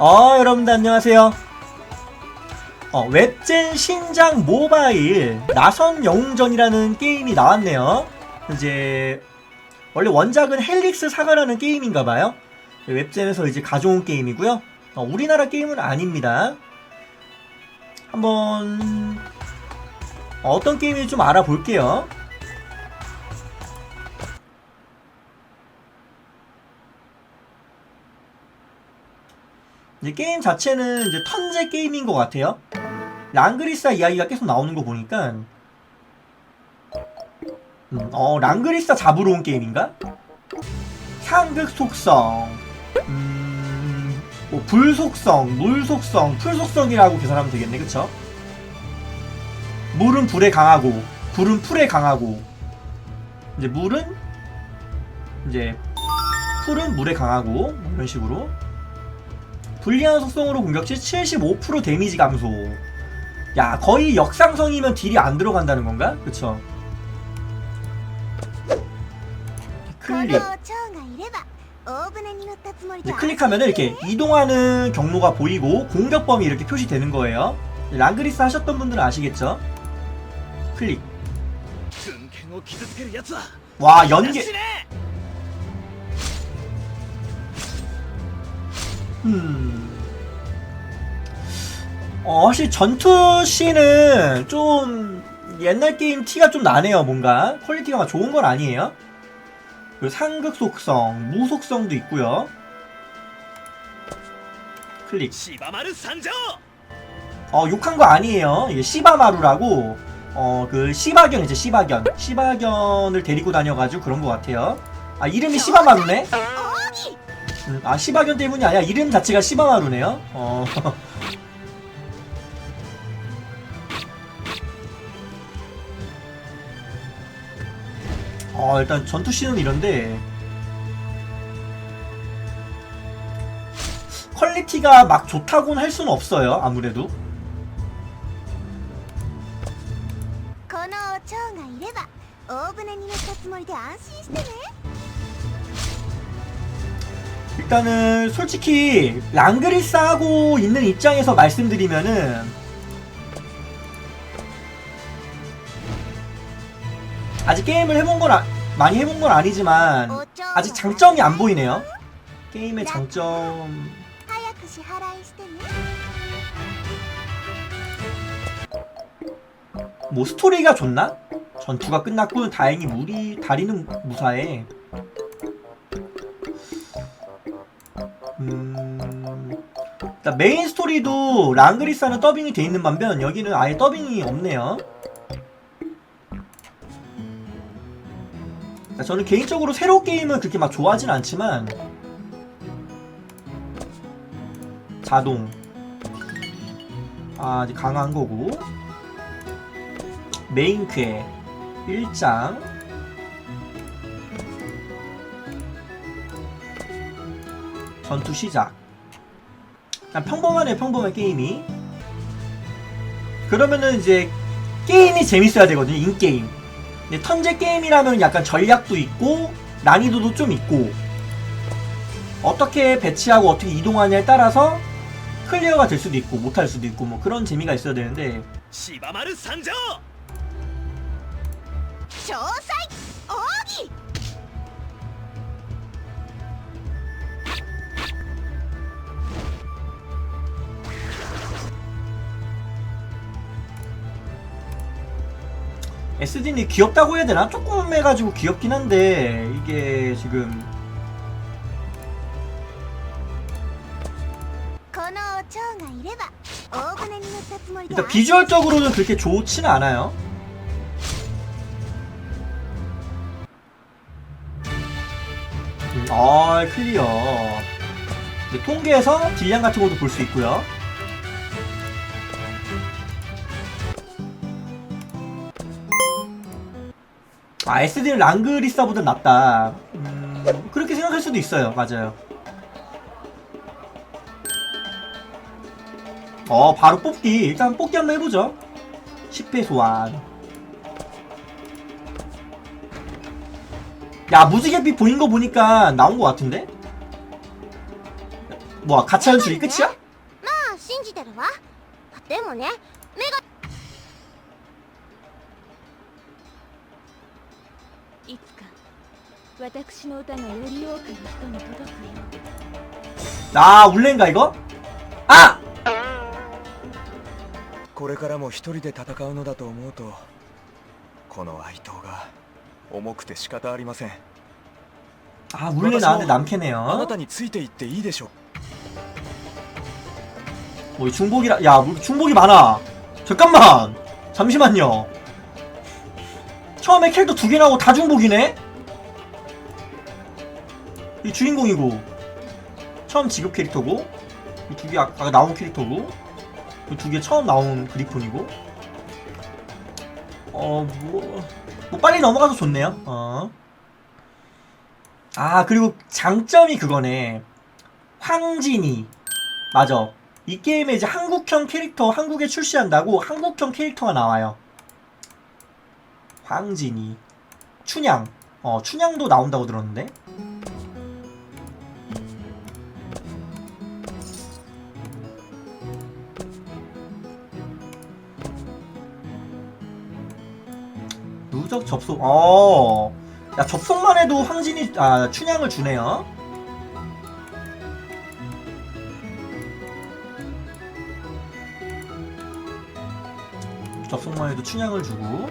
어, 여러분들 안녕하세요. 어, 웹젠 신작 모바일 나선 영웅전이라는 게임이 나왔네요. 이제 원래 원작은 헬릭스 사가라는 게임인가 봐요. 웹젠에서 이제 가져온 게임이고요. 어, 우리나라 게임은 아닙니다. 한번 어떤 게임인지 좀 알아볼게요. 이제 게임 자체는 이제 턴제 게임인 것 같아요. 랑그리사 이야기가 계속 나오는 거 보니까 음, 어 랑그리사 잡으러 온 게임인가? 상극 속성, 음, 뭐 불 속성, 물 속성, 풀 속성이라고 계산하면 되겠네, 그쵸? 물은 불에 강하고, 불은 풀에 강하고, 이제 물은 이제 풀은 물에 강하고 뭐 이런 식으로 불리한 속성으로 공격치 75% 데미지 감소. 야 거의 역상성이면 딜이 안 들어간다는 건가? 그쵸? 클릭. 클릭하면 이렇게 이동하는 경로가 보이고 공격 범위 이렇게 표시되는 거예요. 랑그리스 하셨던 분들은 아시겠죠? 클릭. 와 연계. 음. 어, 사실 전투 씬은 좀 옛날 게임 티가 좀 나네요, 뭔가. 퀄리티가 막 좋은 건 아니에요? 그리고 상극 속성, 무속성도 있고요. 클릭. 시바마르 산저. 어, 욕한 거 아니에요. 이게 시바마루라고 어, 그 시바견 이제 시바견. 시바견을 데리고 다녀 가지고 그런 것 같아요. 아, 이름이 어? 시바마루네. 어? 음, 아, 시바견 때문이 아니라 이름 자체가 시바마루네요. 어. 어, 일단 전투 씬은 이런데, 퀄리티가 막 좋다고는 할 수는 없어요, 아무래도. 일단은 솔직히 랑그리 싸고 있는 입장에서 말씀드리면은 아직 게임을 해본 건 아, 많이 해본 건 아니지만 아직 장점이 안 보이네요. 게임의 장점. 뭐 스토리가 좋나? 전투가 끝났고 다행히 우리 다리는 무사해. 메인 스토리도 랑그리스는 더빙이 돼 있는 반면 여기는 아예 더빙이 없네요. 자, 저는 개인적으로 새로 게임은 그렇게 막 좋아하진 않지만 자동. 아 이제 강한 거고. 메인 퀘 1장. 전투 시작 아, 평범하네 평범한 게임이. 그러면은 이제 게임이 재밌어야 되거든요 인게임. 근데 턴제 게임이라면 약간 전략도 있고 난이도도 좀 있고. 어떻게 배치하고 어떻게 이동하냐에 따라서 클리어가 될 수도 있고 못할 수도 있고 뭐 그런 재미가 있어야 되는데. 시바마르 산저 조사 SD는 귀엽다고 해야 되나? 조금 해가지고 귀엽긴 한데 이게 지금. 일단 비주얼적으로는 그렇게 좋진 않아요. 아 클리어. 통계에서 질량 같은 것도 볼 수 있고요. 아 SD는 랑그리사보다 낫다. 음, 그렇게 생각할 수도 있어요. 맞아요. 어 바로 뽑기 일단 뽑기 한번 해보죠 10회 소환 야 무지개빛 보인 거 보니까 나온 거 같은데? 뭐야 가차 연출이 끝이야? まあ信じてるわでもね 私の歌がより多くの人に届くよ 아 울렌가 이거? 아! これからも一人で戦うのだと思うとこの哀悼が重くて仕方ありません 아 울렌 나한테 あな 남캐네요 たについていっていいでしょう 뭐 중복이라 야 뭐 중복이 많아 잠깐만 잠시만요 처음에 캐릭터 두 개 나오고 다 중복이네? 이 주인공이고 처음 지급 캐릭터고 이 두 개 아까 나온 캐릭터고 이 두 개 처음 나온 그리폰이고. 어뭐 뭐 빨리 넘어가서 좋네요. 어. 아 그리고 장점이 그거네. 황진이. 맞아. 이 게임에 이제 한국형 캐릭터 한국에 출시한다고 한국형 캐릭터가 나와요. 황진이, 춘향, 어 춘향도 나온다고 들었는데. 누적 접속, 어, 야 접속만 해도 황진이, 아 춘향을 주네요. 접속만 해도 춘향을 주고.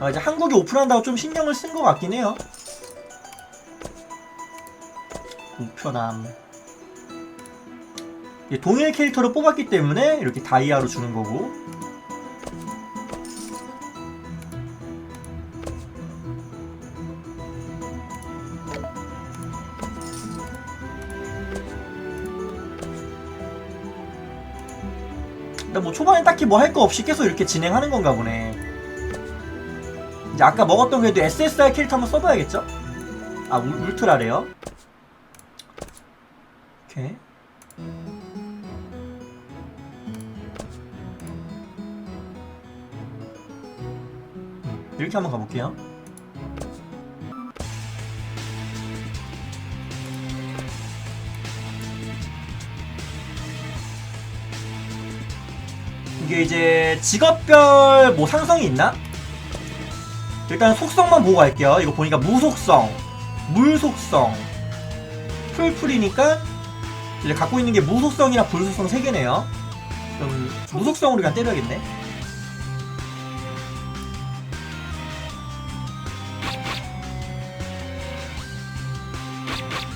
아, 이제 한국에 오픈한다고 좀 신경을 쓴 것 같긴 해요. 이게 동일 캐릭터를 뽑았기 때문에 이렇게 다이아로 주는 거고 뭐 초반에 딱히 뭐 할 거 없이 계속 이렇게 진행하는 건가 보네. 이제 아까 먹었던 그래도 SSR 캐릭터 한번 써봐야겠죠? 아 울, 울트라래요. 오케이. 음, 이렇게 한번 가볼게요. 이게 이제 직업별 뭐 상성이 있나? 일단 속성만 보고 갈게요. 이거 보니까 무속성, 물속성, 풀풀이니까 이제 갖고 있는 게 무속성이랑 불속성 세 개네요. 그럼 무속성으로 그냥 때려야겠네.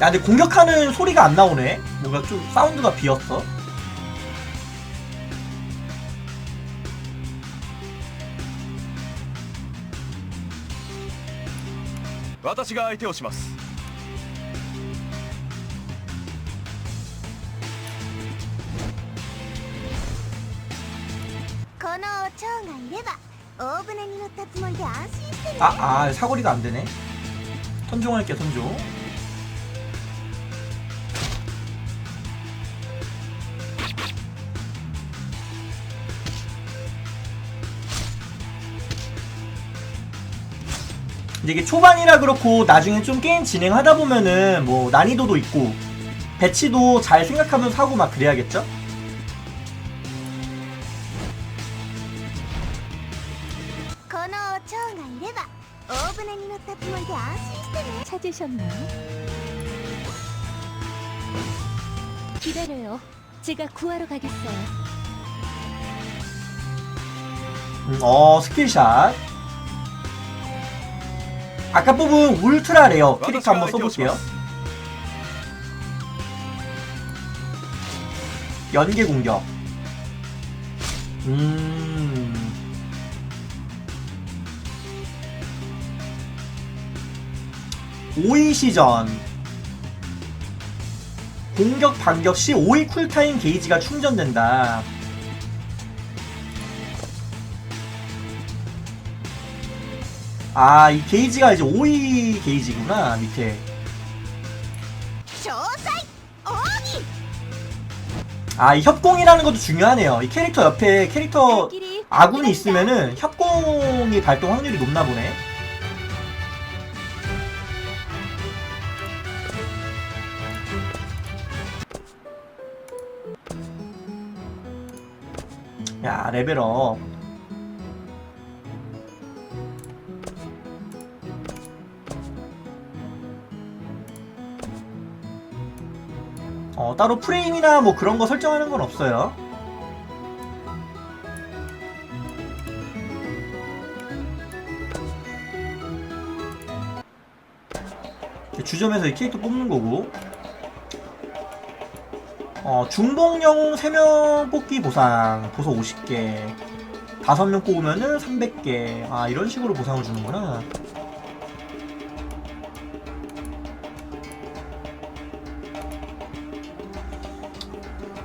야, 근데 공격하는 소리가 안 나오네. 뭔가 좀 사운드가 비었어.「 私が相手をします」このお蝶がいれば大船に乗ったつもりで安心してね 아, 아, 사거리가 안 되네. 선종할게, 선종. 이제 이게 초반이라 그렇고 나중에 좀 게임 진행하다 보면은 뭐 난이도도 있고 배치도 잘 생각하면서 하고 막 그래야겠죠? 찾으셨나요? 기다려요. 제가 구하러 가겠어요. 음, 어, 스킬샷. 아까 뽑은 울트라 레어 캐릭터 한번 써볼게요. 연계 공격. 음. 오이 시전. 공격 반격 시 5위 쿨타임 게이지가 충전된다 아, 이 게이지가 이제 오이 게이지구나, 밑에. 아, 이 협공이라는 것도 중요하네요. 이 캐릭터 옆에 캐릭터 아군이 있으면은 협공이 발동 확률이 높나 보네. 야, 레벨업. 어 따로 프레임이나 뭐 그런 거 설정하는 건 없어요. 주점에서 이 캐릭터 뽑는 거고. 어, 중복영 3명 뽑기 보상 보석 50개. 5명 뽑으면은 300개. 아 이런 식으로 보상을 주는구나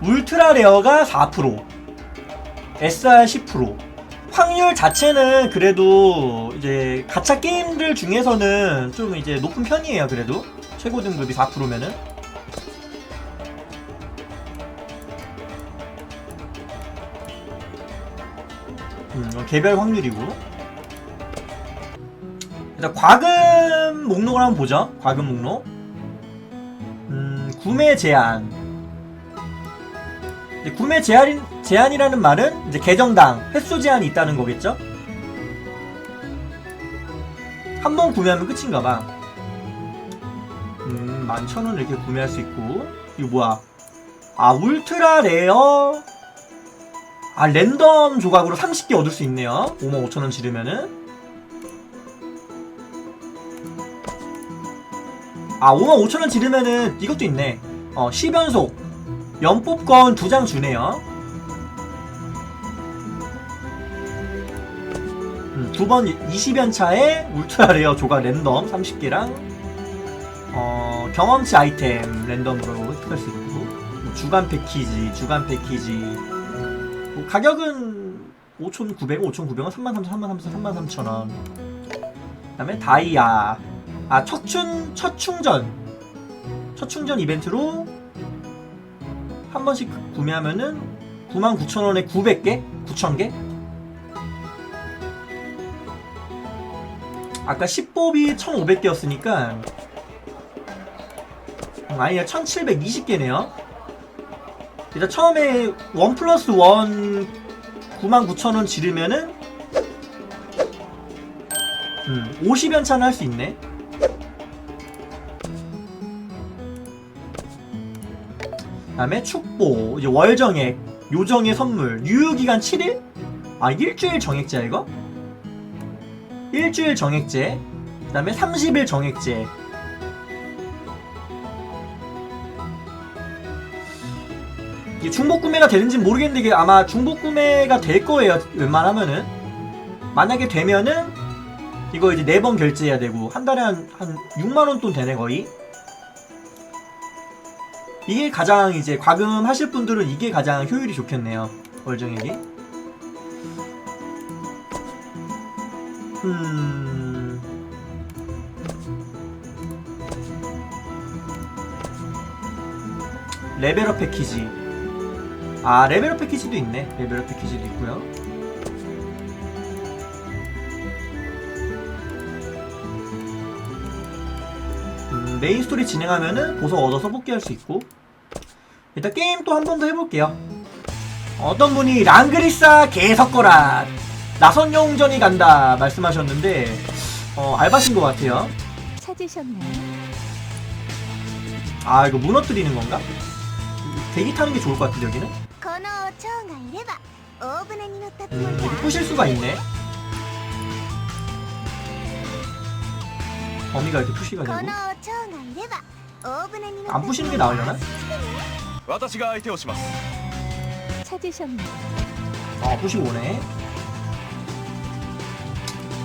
울트라 레어가 4% SR 10% 확률 자체는 그래도 이제 가챠 게임들 중에서는 좀 이제 높은 편이에요 그래도 최고 등급이 4%면은 음, 이건 개별 확률이고. 일단 과금 목록을 한번 보죠. 과금 목록. 음, 구매 제한. 구매 제한 제한이라는 말은 이제 계정당 횟수 제한이 있다는 거겠죠? 한 번 구매하면 끝인가 봐. 음, 11,000원 이렇게 구매할 수 있고. 이거 뭐야? 아, 울트라 레어 아 랜덤 조각으로 30개 얻을 수 있네요 55,000원 지르면은 아 55,000원 지르면은 이것도 있네 어 10연속 연뽑건 2장 주네요 음, 두번 20연차에 울트라 레어 조각 랜덤 30개랑 어, 경험치 아이템 랜덤으로 획득할 수 있고 뭐 주간 패키지 주간 패키지 뭐 가격은 5,900, 5,900원, 33,000, 33,000, 33,000원. 그 다음에 다이아. 아, 첫춘 첫 충전. 첫 충전 이벤트로 한 번씩 구매하면은 99,000원에 900개? 9,000개? 아까 10법이 1,500개였으니까 음, 아니야 1,720개네요. 일단 처음에 원 플러스 원 99,000원 지르면은 음, 50연차는 할 수 있네. 다음에 축보, 이제 월정액, 요정의 선물, 유효기간 7일? 아, 일주일 정액제야, 이거? 일주일 정액제, 그 다음에 30일 정액제, 이게 중복 구매가 되는지 모르겠는데 이게 아마 중복 구매가 될 거예요. 웬만하면은 만약에 되면은 이거 이제 네 번 결제해야 되고 한 달에 한, 한 6만 원 돈 되네 거의. 이게 가장 이제 과금 하실 분들은 이게 가장 효율이 좋겠네요. 월정액이. 음. 레벨업 패키지. 아 레벨업 패키지도 있네 레벨업 패키지도 있고요 음, 메인 스토리 진행하면은 보석 얻어서 복귀할 수 있고 일단 게임 또 한 번 더 해볼게요 어떤 분이 랑그리사 개석거라 나선 영웅전이 간다 말씀하셨는데 어 알바신 것 같아요 찾으셨나요? 아 이거 무너뜨리는 건가? 대기 타는 게 좋을 것 같은데 여기는 この蝶がいれば大船に乗ったつも 음 りで 이렇게 부실 수가 있네 범위가 이렇게 푸시가 되고? 안 푸시는 게 나으려나? 찾으셨나요? 아 푸시 오네.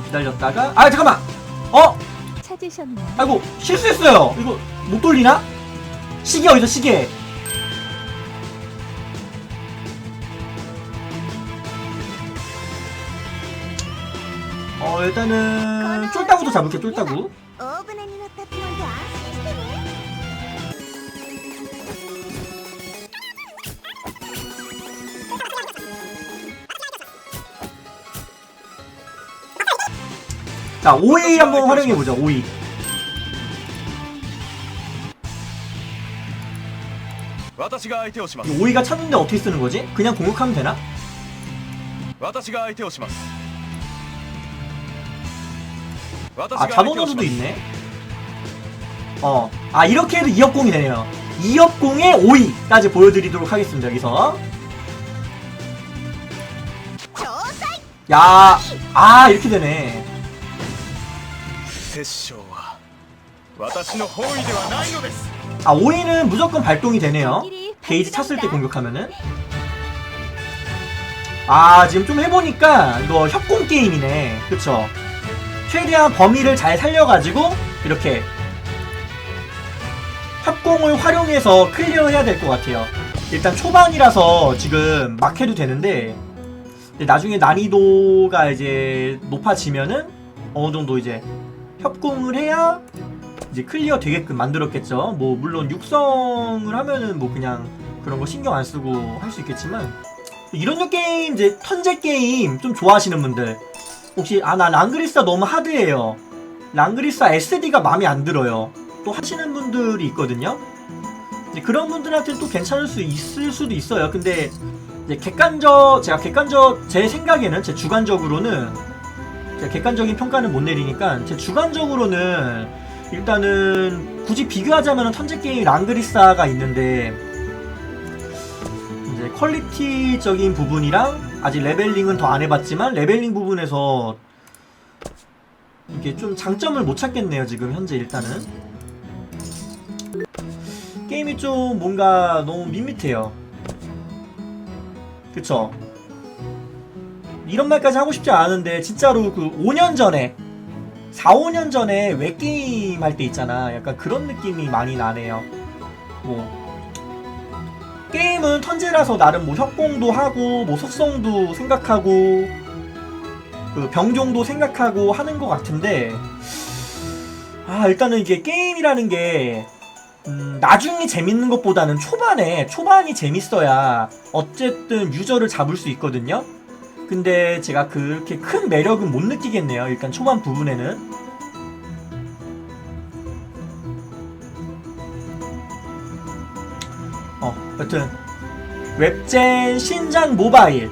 기다렸다가 아 잠깐만! 어? 찾으셨나요? 아이고 실수했어요. 이거 못 돌리나? 시계 어디서 시계? 어 일단은 쫄따구도 잡을게 쫄따구 大船に乗ったつもりで安心してね 자 5위 한번 활용해보자 5위 私が相手をします 5위가 찾는데 어떻게 쓰는 거지? 그냥 공격하면 되나? 私が相手をします 아 자동으로도 있네. 어아 이렇게 해도 2업공이 되네요. 2업공의 5위까지 보여드리도록 하겠습니다 여기서. 야 아 이렇게 되네. 아 5위는 무조건 발동이 되네요. 게이지 찼을 때 공격하면은. 아 지금 좀 해보니까 이거 협공 게임이네. 그쵸? 최대한 범위를 잘 살려가지고 이렇게 협공을 활용해서 클리어해야 될 것 같아요. 일단 초반이라서 지금 막 해도 되는데 나중에 난이도가 이제 높아지면은 어느 정도 이제 협공을 해야 이제 클리어 되게끔 만들었겠죠. 뭐 물론 육성을 하면은 뭐 그냥 그런 거 신경 안 쓰고 할 수 있겠지만 이런 류 게임 이제 턴제 게임 좀 좋아하시는 분들 혹시 아 나 랑그리사 너무 하드해요. 랑그리사 SD가 마음에 안 들어요. 또 하시는 분들이 있거든요. 그런 분들한테 또 괜찮을 수 있을 수도 있어요. 근데 객관적 제가 객관적 제 생각에는 제 주관적으로는 제가 객관적인 평가는 못 내리니까 제 주관적으로는 일단은 굳이 비교하자면 턴제 게임 랑그리사가 있는데 이제 퀄리티적인 부분이랑 아직 레벨링은 더 안 해봤지만 레벨링 부분에서 이게 좀 장점을 못 찾겠네요 지금 현재 일단은 게임이 좀 뭔가 너무 밋밋해요 그쵸 이런 말까지 하고 싶지 않은데 진짜로 그 5년 전에 4, 5년 전에 웹게임 할 때 있잖아. 약간 그런 느낌이 많이 나네요. 뭐 게임은 턴제라서 나름 뭐 협공도 하고 뭐 속성도 생각하고 그 병종도 생각하고 하는 것 같은데 아 일단은 이게 게임이라는 게 음, 나중에 재밌는 것보다는 초반에 초반이 재밌어야 어쨌든 유저를 잡을 수 있거든요. 근데 제가 그렇게 큰 매력은 못 느끼겠네요. 일단 초반 부분에는. 여튼 웹젠 신작 모바일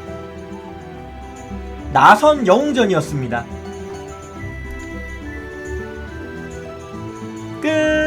나선 영웅전이었습니다. 끝.